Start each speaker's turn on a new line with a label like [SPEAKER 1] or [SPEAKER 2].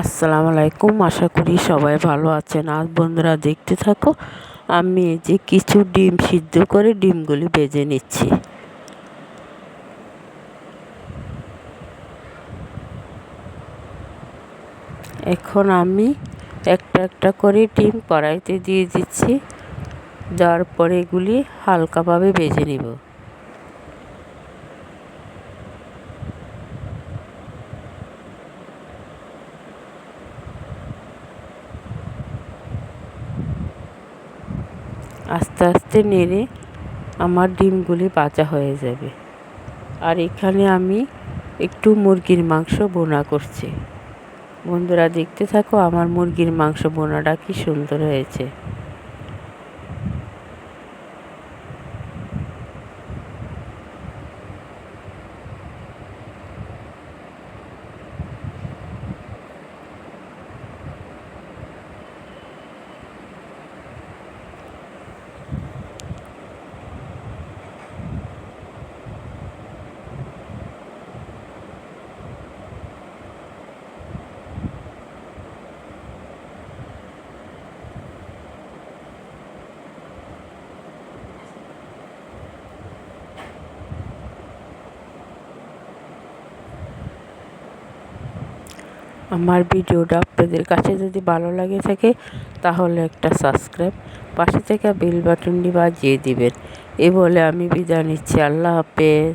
[SPEAKER 1] আসসালামু আলাইকুম। আশা করি সবাই ভালো আছেন। আজ বন্ধুরা, দেখতে থাকো, আমি যে কিছু ডিম সিদ্ধ করে ডিমগুলি ভেজে নিচ্ছি। এখন আমি একটা একটা করে ডিম কড়াইতে দিয়ে দিচ্ছি। দেওয়ার পরে এগুলি হালকাভাবে বেজে নিব। আস্তে আস্তে নেড়ে আমার ডিমগুলি পাচা হয়ে যাবে। আর এখানে আমি একটু মুরগির মাংস বোনা করছি। বন্ধুরা দেখতে থাকো আমার মুরগির মাংস বোনাটা কি সুন্দর হয়েছে। আমার ভিডিওটা আপনাদের কাছে যদি ভালো লাগে থাকে, তাহলে একটা সাবস্ক্রাইব পাশে থেকে বেল বাটনটি বাজিয়ে দিবেন। এ বলে আমি বিদায় নিচ্ছি। আল্লাহ হাফেজ।